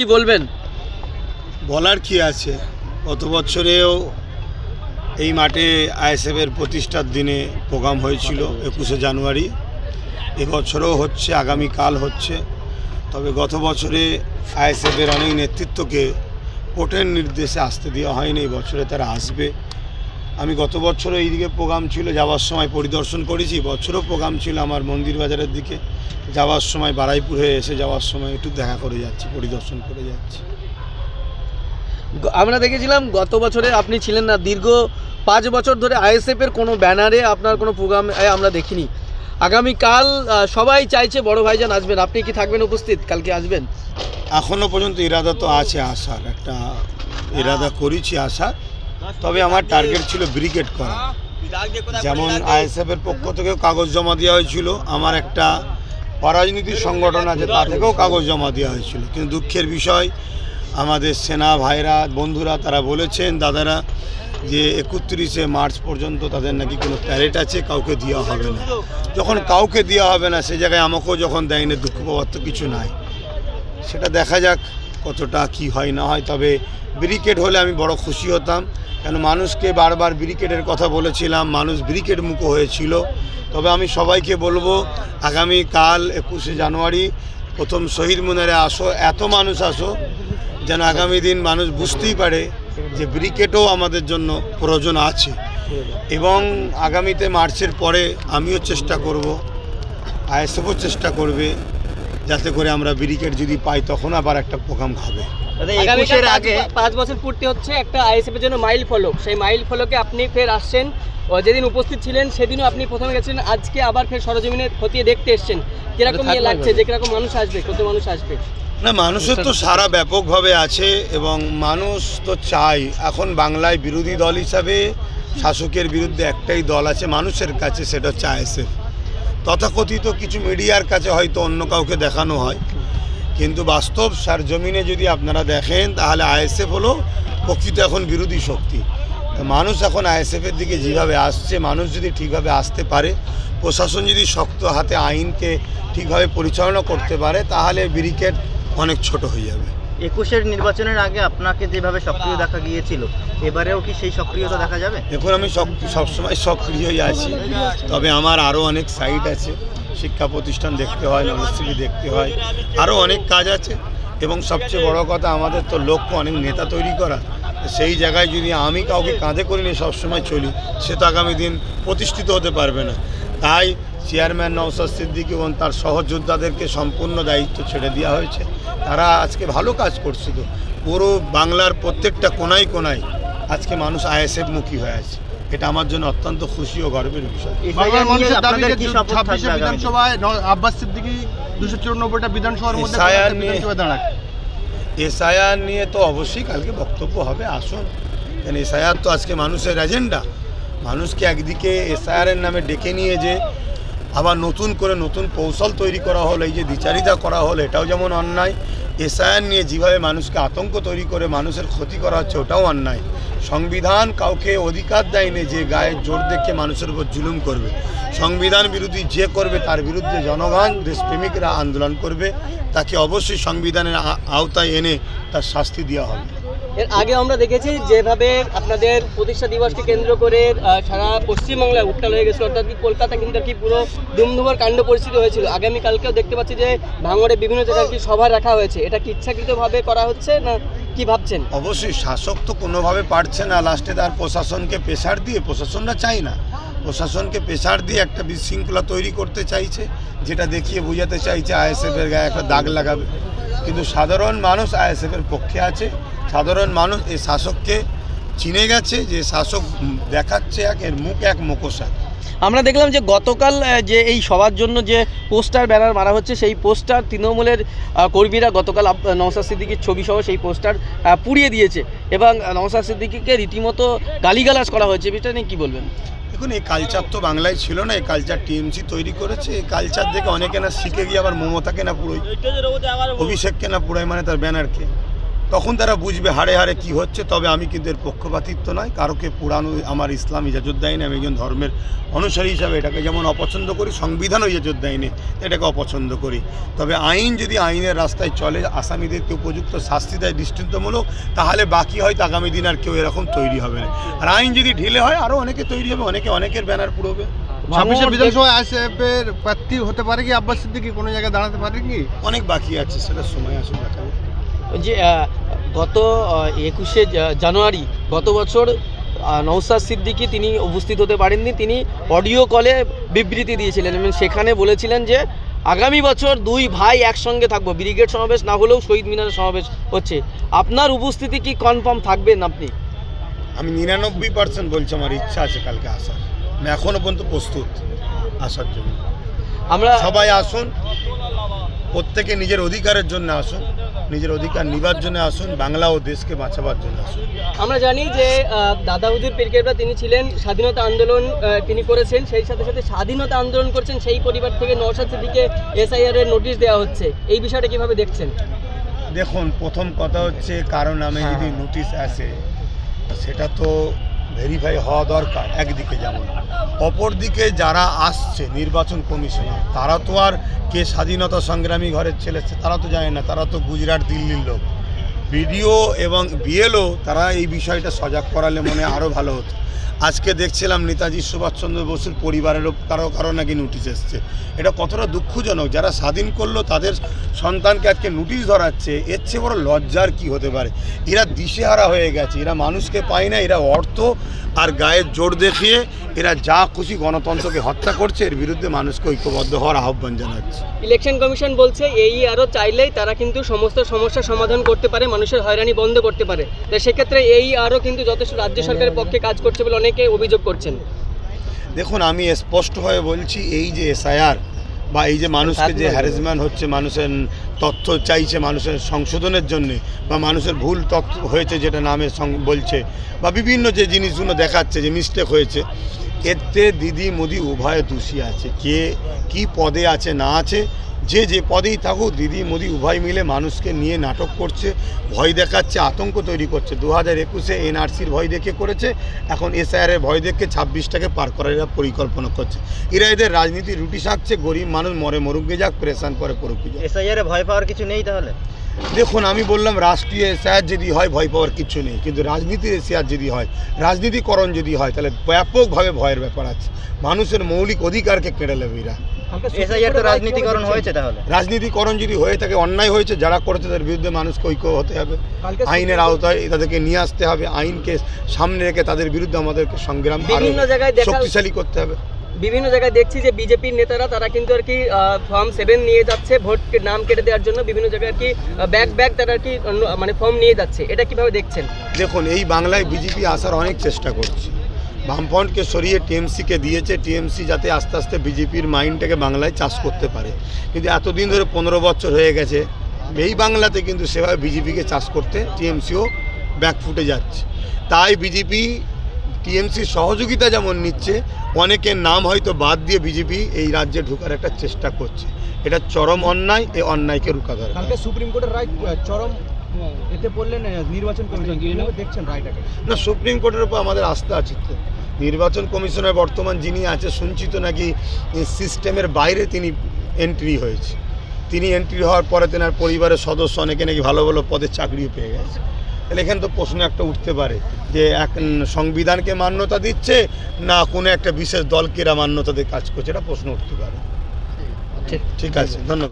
কি বলবেন? বলার কি আছে? গত বছরেও এই মাঠে আইএসএফের প্রতিষ্ঠার দিনে প্রোগ্রাম হয়েছিল একুশে জানুয়ারি। এবছরও হচ্ছে আগামীকাল হচ্ছে। তবে গত বছরে আইএসএফের অনেক নেতৃত্বকে কোর্টের নির্দেশে আসতে দেওয়া হয়নি এই বছরে তারা আসবে। আমি গত বছরও এইদিকে প্রোগ্রাম ছিল যাওয়ার সময় পরিদর্শন করেছি। বছরও প্রোগ্রাম ছিল আমার মন্দির বাজারের দিকে। যাওয়ার সময় বারাইপুর হয়ে এসে যাওয়ার সময় একটু দেখা করে যাচ্ছি পরিদর্শন করে যাচ্ছি। আমরা দেখেছিলাম গত বছরে আপনি ছিলেন না। দীর্ঘ পাঁচ বছর ধরে আইএসএফ এর কোনো ব্যানারে আপনার কোনো প্রোগ্রাম আমরা দেখিনি। আগামীকাল সবাই চাইছে বড় ভাইজান আসবেন। আপনি কি থাকবেন উপস্থিত? কালকে আসবেন? এখনও পর্যন্ত ইরাদা তো আছে আসার একটা ইরাদা করেছি আসার। তবে আমার টার্গেট ছিল ব্রিগেড করা। যেমন আইএসএফের পক্ষ থেকেও কাগজ জমা দেওয়া হয়েছিল, আমার একটা অরাজনীতির সংগঠন আছে, তা থেকেও কাগজ জমা দেওয়া হয়েছিল। কিন্তু দুঃখের বিষয়, আমাদের সেনা ভাইরা, বন্ধুরা তারা বলেছেন, দাদারা, যে একত্রিশে মার্চ পর্যন্ত তাদের নাকি কোনো প্যারেড আছে, কাউকে দেওয়া হবে না। যখন কাউকে দেওয়া হবে না, সে জায়গায় আমাকেও যখন দেয়নি, দুঃখ পাওয়ার তো কিছু নাই। সেটা দেখা যাক কতটা কি হয়, না হয়। তবে ব্রিকেট হলে আমি বড় খুশি হতাম। কেন মানুষকে বারবার ব্রিকেটের কথা বলেছিলাম, মানুষ ব্রিকেট মুখো হয়েছিল। তবে আমি সবাইকে বলব, আগামী কাল একুশে জানুয়ারি, প্রথম শহীদ মিনারে আসো, এত মানুষ আসো, যেন আগামী দিন মানুষ বুঝতেই পারে যে ব্রিকেটও আমাদের জন্য প্রয়োজন আছে। এবং আগামীতে মার্চের পরে আমিও চেষ্টা করব, আইএসএফও চেষ্টা করবে, যাতে করে আমরা ব্রিকেট যদি পাই, তখন আবার একটা প্রোগ্রাম হবে। একুশের আগে পাঁচ বছর পূর্তি হচ্ছে একটা আইএসএফ এর জন্য মাইল ফলক। সেই মাইল ফলকে আপনি ফের আসছেন ও যেদিন উপস্থিত ছিলেন সেদিনও আপনি প্রথমে গেছিলেন আজকে আবার ফের সরজমিনে খতিয়ে দেখতে এসছেন। কীরকম ইয়ে লাগছে যে কীরকম মানুষ আসবে কত মানুষ আসবে? না মানুষের তো সারা ব্যাপকভাবে আছে এবং মানুষ তো চাই। এখন বাংলায় বিরোধী দল হিসাবে শাসকের বিরুদ্ধে একটাই দল আছে মানুষের কাছে সেটা হচ্ছে আইএসএফ। তথাকথিত কিছু মিডিয়ার কাছে হয়তো অন্য কাউকে দেখানো হয়। কিন্তু বাস্তব সার জমিনে যদি আপনারা দেখেন তাহলে আইএসএফ হলো প্রকৃত এখন বিরোধী শক্তি। মানুষ এখন আইএসএফের দিকে যেভাবে আসছে মানুষ যদি ঠিকভাবে আসতে পারে প্রশাসন যদি শক্ত হাতে আইনকে ঠিকভাবে পরিচালনা করতে পারে তাহলে ব্রিকেট অনেক ছোট হয়ে যাবে। একুশের নির্বাচনের আগে আপনাকে যেভাবে সক্রিয় দেখা গিয়েছিল এবারেও কি সেই সক্রিয়তা দেখা যাবে? এখন আমি সবসময় সক্রিয়ই আছি। তবে আমার আরও অনেক সাইট আছে। শিক্ষা প্রতিষ্ঠান দেখতে হয় নলেজসিবি দেখতে হয় আরও অনেক কাজ আছে। এবং সবচেয়ে বড় কথা, আমাদের তো লক্ষ্য অনেক নেতা তৈরি করা। সেই জায়গায় যদি আমি কাউকে কাঁধে করে নিয়ে সবসময় চলি, সে তো আগামী দিন প্রতিষ্ঠিত হতে পারবে না। তাই চেয়ারম্যান নওসাদ সিদ্দিকী এবং তার সহযোদ্ধাদেরকে সম্পূর্ণ দায়িত্ব ছেড়ে দেওয়া হয়েছে। তারা আজকে ভালো কাজ করছিল। পুরো বাংলার প্রত্যেকটা কোনায় কোনায় আজকে মানুষ আইএসএফ মুখী হয়ে আছে। এটা আমার জন্য অত্যন্ত খুশি ও গর্বের বিষয়। বাংলার মানুষের দাবি আপনাদের কি কি শপথ ছাব্বিশে বিধানসভায় আব্বাস সিদ্দিকী দুশো চুরানব্বইটা বিধানসভার মধ্যে বিধানসভায় এসআইআর নিয়ে তো অবশ্যই কালকে বক্তব্য হবে আসুন। কেন এসআইআর তো আজকে মানুষের এজেন্ডা মানুষকে একদিকে এসআইআরের নামে ডেকে নিয়ে যে আবার নতুন করে নতুন কৌশল তৈরি করা হলো, এই যে দ্বিচারিতা করা হলো, এটাও যেমন অন্যায়। এসআইআর নিয়ে যেভাবে মানুষকে আতঙ্ক তৈরি করে মানুষের ক্ষতি করা হচ্ছে, ওটাও অন্যায়। সংবিধান কাউকে অধিকার দেয়নি যে গায়ের জোর দেখে মানুষের উপর জুলুম করবে। সংবিধান বিরোধী যে করবে, তার বিরুদ্ধে জনগণ, দেশপ্রেমিকরা আন্দোলন করবে। তাকে অবশ্যই সংবিধানের আওতায় এনে তার শাস্তি দেওয়া হবে। এর আগে আমরা দেখেছি যেভাবে আপনাদের প্রতিষ্ঠা দিবসকে কেন্দ্র করে সারা পশ্চিমবাংলায় উত্তাল হয়ে গেছিল অর্থাৎ কলকাতা কিন্তু আর কি পুরো দুমদুমার কাণ্ড পরিস্থিতি হয়েছিল। আগামীকালকেও দেখতে পাচ্ছি যে ভাঙড়ে বিভিন্ন জায়গায় কি সভা রাখা হয়েছে। এটা কি ইচ্ছাকৃতভাবে করা হচ্ছে না কি ভাবছেন? অবশ্যই শাসক তো কোনোভাবে পারছে না। লাস্টে তার প্রশাসনকে প্রেশার দিয়ে, প্রশাসনরা চাই না। প্রশাসনকে প্রেশার দিয়ে একটা বিশৃঙ্খলা তৈরি করতে চাইছে, যেটা দেখিয়ে বোঝাতে চাইছে আইএসএফের গায়ে একটা দাগ লাগাবে। কিন্তু সাধারণ মানুষ আইএসএফের পক্ষে আছে। সাধারণ মানুষ এই শাসককে চিনে গেছে যে শাসক দেখাচ্ছে এক এর মুখ এক মুখোশা আমরা দেখলাম যে গতকাল যে এই সবার জন্য যে পোস্টার ব্যানার মারা হচ্ছে সেই পোস্টার তৃণমূলের কর্মীরা গতকাল নওশাদ সিদ্দিকির ছবি সহ সেই পোস্টার পুড়িয়ে দিয়েছে এবং আহ, নওশাদ সিদ্দিকিকে রীতিমতো গালিগালাজ করা হয়েছে। বিষয়টা নিয়ে কী বলবেন? দেখুন এই কালচার তো বাংলায় ছিল না এই কালচার টিএমসি তৈরি করেছে এই কালচার দেখে অনেকে না শিখে গিয়ে আবার মমতাকে না পুরোই অভিষেককে না পুরোয় মানে তার ব্যানারকে। তখন তারা বুঝবে হাড়ে হাড়ে কি হচ্ছে তবে আমি কিন্তু এর পক্ষপাতিত্ব নয়। কারোকে পুরানো আমার ইসলাম ইজাজত দেয়নি আমি একজন ধর্মের অনুসারী হিসাবে এটাকে যেমন অপছন্দ করি সংবিধানও ইজাজত দেয়নি এটাকে অপছন্দ করি। তবে আইন যদি আইনের রাস্তায় চলে আসামিদেরকে উপযুক্ত শাস্তি দেয় দৃষ্টান্তমূলক তাহলে বাকি হয়তো আগামী দিন আর কেউ এরকম তৈরি হবে না। আর আইন যদি ঢিলে হয় আরও অনেকে তৈরি হবে অনেকে অনেকের ব্যানার পুরোবে ছাব্বিশে বিধানসভায় আইএসএফ প্রার্থী হতে পারে কি? আব্বাস সিদ্দিকি কোনো জায়গায় দাঁড়াতে পারে কি? অনেক বাকি আছে সেটা সময় আসুন দেখা যে গত একুশে জানুয়ারি গত বছর নওশাদ সিদ্দিকী তিনি উপস্থিত হতে পারেননি। তিনি অডিও কলে বিবৃতি দিয়েছিলেন এবং সেখানে বলেছিলেন যে আগামী বছর দুই ভাই একসঙ্গে থাকব। ব্রিগেড সমাবেশ না হলেও শহীদ মিনারের সমাবেশ হচ্ছে। আপনার উপস্থিতি কি কনফার্ম থাকবেন আপনি? আমি নিরানব্বই পার্সেন্ট বলছি আমার ইচ্ছা আছে কালকে আসার। আমি এখনও পর্যন্ত প্রস্তুত আসার জন্য। আমরা সবাই আসুন প্রত্যেকে নিজের অধিকারের জন্য আসুন। নিজের অধিকার নিবার জন্য আসুন বাংলা ও দেশকে বাঁচাবার জন্য আসুন। আমরা জানি যে দাদা হুজুর পীরকেররা তিনি ছিলেন স্বাধীনতা আন্দোলন তিনি করেছেন সেই সাথে সাথে স্বাধীনতা আন্দোলন করছেন সেই পরিবার থেকে নওশাদ সিদ্দিকে এসআইআর এর নোটিশ দেওয়া হচ্ছে। এই বিষয়টা কীভাবে দেখছেন? দেখুন প্রথম কথা হচ্ছে কারও নামে যদি নোটিশ আসে সেটা তো ভেরিফাই হওয়া দরকার, একদিকে যেমন। অপরদিকে যারা আসছে, নির্বাচন কমিশনার তারা তো আর কে স্বাধীনতা সংগ্রামী ঘরের ছেলে, তারা তো জানে না, তারা তো গুজরাট, দিল্লির লোক। বিডিও এবং বিএলও তারা এই বিষয়টা সজাগ করালে মনে আরও ভালো হতো। আজকে দেখছিলাম নেতাজি সুভাষচন্দ্র বসুর পরিবারেরও কারও কারও নাকি নোটিশ এসছে। এটা কতটা দুঃখজনক, যারা স্বাধীন করল তাদের সন্তানকে আজকে নোটিশ ধরাচ্ছে, এর চেয়ে বড় লজ্জার কি হতে পারে? এরা দিশেহারা হয়ে গেছে, এরা মানুষকে পায় না, এরা অর্থ আর গায়ের জোর দেখিয়ে এরা যা খুশি গণতন্ত্রকে হত্যা করছে, এর বিরুদ্ধে মানুষকে ঐক্যবদ্ধ হওয়ার আহ্বান জানাচ্ছে। ইলেকশন কমিশন বলছে, এই আরও চাইলেই তারা কিন্তু সমস্ত সমস্যার সমাধান করতে পারে মানুষের হয়রানি বন্ধ করতে পারে। তো সেক্ষেত্রে এই আরও কিন্তু যথেষ্ট রাজ্য সরকারের পক্ষে কাজ করছে বলে অনেকে অভিযোগ করছেন। দেখুন আমি স্পষ্টভাবে বলছি এই যে এসআইআর বা এই যে মানুষকে যে হ্যারাসমেন্ট হচ্ছে মানুষের তথ্য চাইছে মানুষের সংশোধনের জন্য বা মানুষের ভুল তথ্য হয়েছে যেটা নামে বলছে বা বিভিন্ন যে জিনিসগুলো দেখাচ্ছে যে মিস্টেক হয়েছে এতে দিদি মোদি উভয় দোষী আছে। কে কি পদে আছে না আছে যে যে পদেই থাকুক, দিদি, মোদি, উভয় মিলে মানুষকে নিয়ে নাটক করছে, ভয় দেখাচ্ছে, আতঙ্ক তৈরি করছে। দু হাজার একুশে এনআরসির ভয় দেখে করেছে, এখন এসআইআরের ভয় দেখে ছাব্বিশটাকে পার করার এরা পরিকল্পনা করছে। এরা এদের রাজনীতি রুটি শাকছে, গরিব মানুষ মরে মরুগে যাক, প্রেশান করে পড়ুক এসআইআর ভয় পাওয়ার কিছু নেই তাহলে? দেখুন আমি বললাম রাষ্ট্রীয় এসআইআর যদি হয় ভয় পাওয়ার কিছু নেই। কিন্তু রাজনীতির এসআইআর যদি হয় রাজনীতিকরণ যদি হয় তাহলে ব্যাপকভাবে ভয়ের ব্যাপার আছে। মানুষের মৌলিক অধিকারকে কেড়ে নেবে এরা। রাজনীতিকরণ হয়েছে তাহলে। রাজনীতিকরণ যদি হয়ে থাকে অন্যায় হয়েছে যারা করেছে তাদের বিরুদ্ধে মানুষকে ঐক্য হতে হবে। আইনের আওতায় তাদেরকে নিয়ে আসতে হবে আইনকে সামনে রেখে তাদের বিরুদ্ধে আমাদেরকে সংগ্রাম আরও বিভিন্ন জায়গায় দেখা- শক্তিশালী করতে হবে। বিভিন্ন জায়গায় দেখছি যে বিজেপির নেতারা, তারা কিন্তু আর কি ফর্ম সেভেন নিয়ে যাচ্ছে, ভোট নাম কেটে দেওয়ার জন্য বিভিন্ন জায়গায় আর কি ব্যাগ ব্যাগ তারা আর কি মানে ফর্ম নিয়ে যাচ্ছে। এটা কীভাবে দেখছেন? দেখুন, এই বাংলায় বিজেপি আসার অনেক চেষ্টা করছে। বামফ্রন্টকে সরিয়ে টিএমসিকে দিয়েছে। টিএমসি যাতে আস্তে আস্তে বিজেপির মাইন্ডটাকে বাংলায় চাষ করতে পারে। কিন্তু এতদিন ধরে পনেরো বছর হয়ে গেছে। এই বাংলাতে কিন্তু সেভাবে বিজেপিকে চাষ করতে টিএমসিও ব্যাকফুটে যাচ্ছে। তাই বিজেপি টিএমসির সহযোগিতা যেমন নিচ্ছে অনেকের নাম হয়তো বাদ দিয়ে বিজেপি এই রাজ্যে ঢোকার একটা চেষ্টা করছে। এটা চরম অন্যায় এই অন্যায়কে রুখা দরকার কালকে সুপ্রিম কোর্টের রায় চরম এতে পড়লেন নির্বাচন কমিশন। দেখছেন রায়টাকে? না সুপ্রিম কোর্টের উপর আমাদের আস্থা আছে তো। নির্বাচন কমিশনের বর্তমান যিনি আছে শুনছি তো নাকি সিস্টেমের বাইরে তিনি এন্ট্রি হয়েছে। তিনি এন্ট্রি হওয়ার পরে তেনার পরিবারের সদস্য অনেকে নাকি ভালো ভালো পদে চাকরিও পেয়ে গেছে। তাহলে এখানে তো প্রশ্ন একটা উঠতে পারে যে এক সংবিধানকে মান্যতা দিচ্ছে না কোনো একটা বিশেষ দলকে এরা মান্যতা দিয়ে কাজ করছে এটা প্রশ্ন উঠতে পারে। ঠিক আছে ধন্যবাদ।